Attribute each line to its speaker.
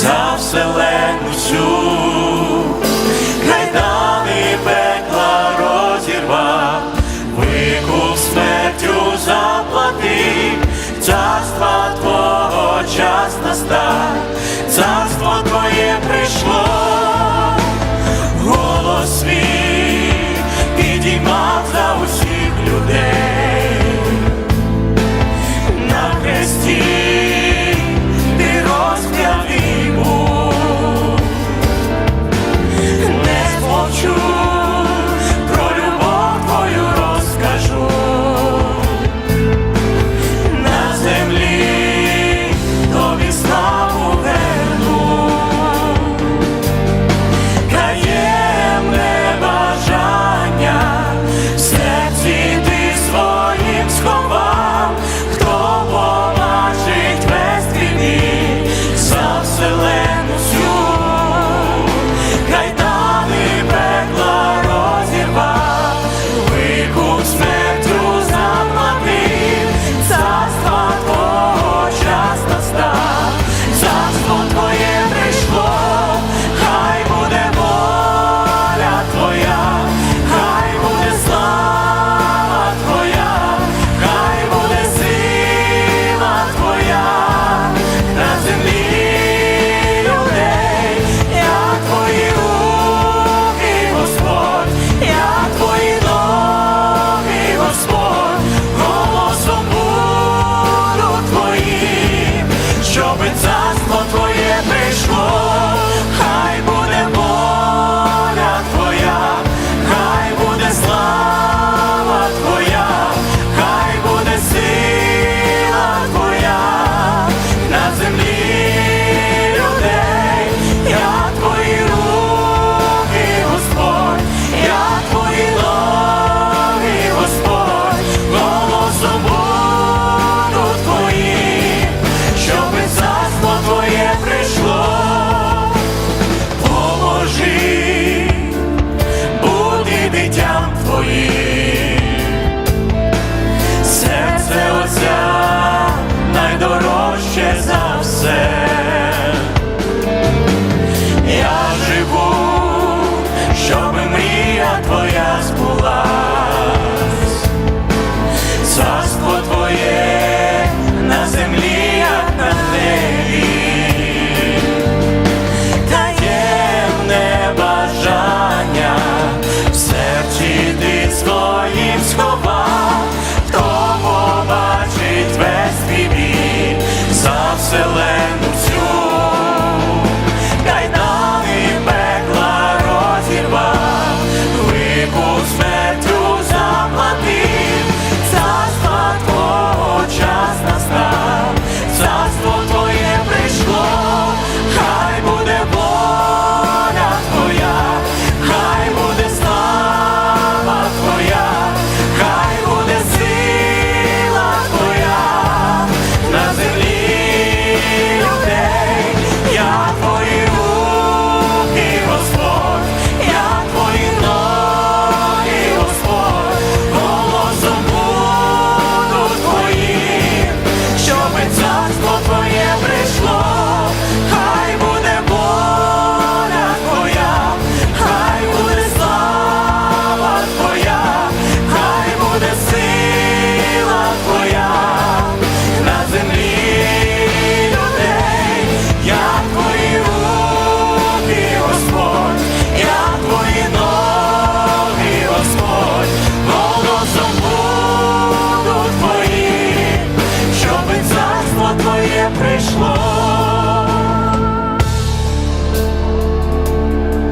Speaker 1: за вселену всю, гайдани пекла розірва, викуп смертю заплати, царство твого час настав, царство твоє прийшло, голос свій підіймав за усіх людей.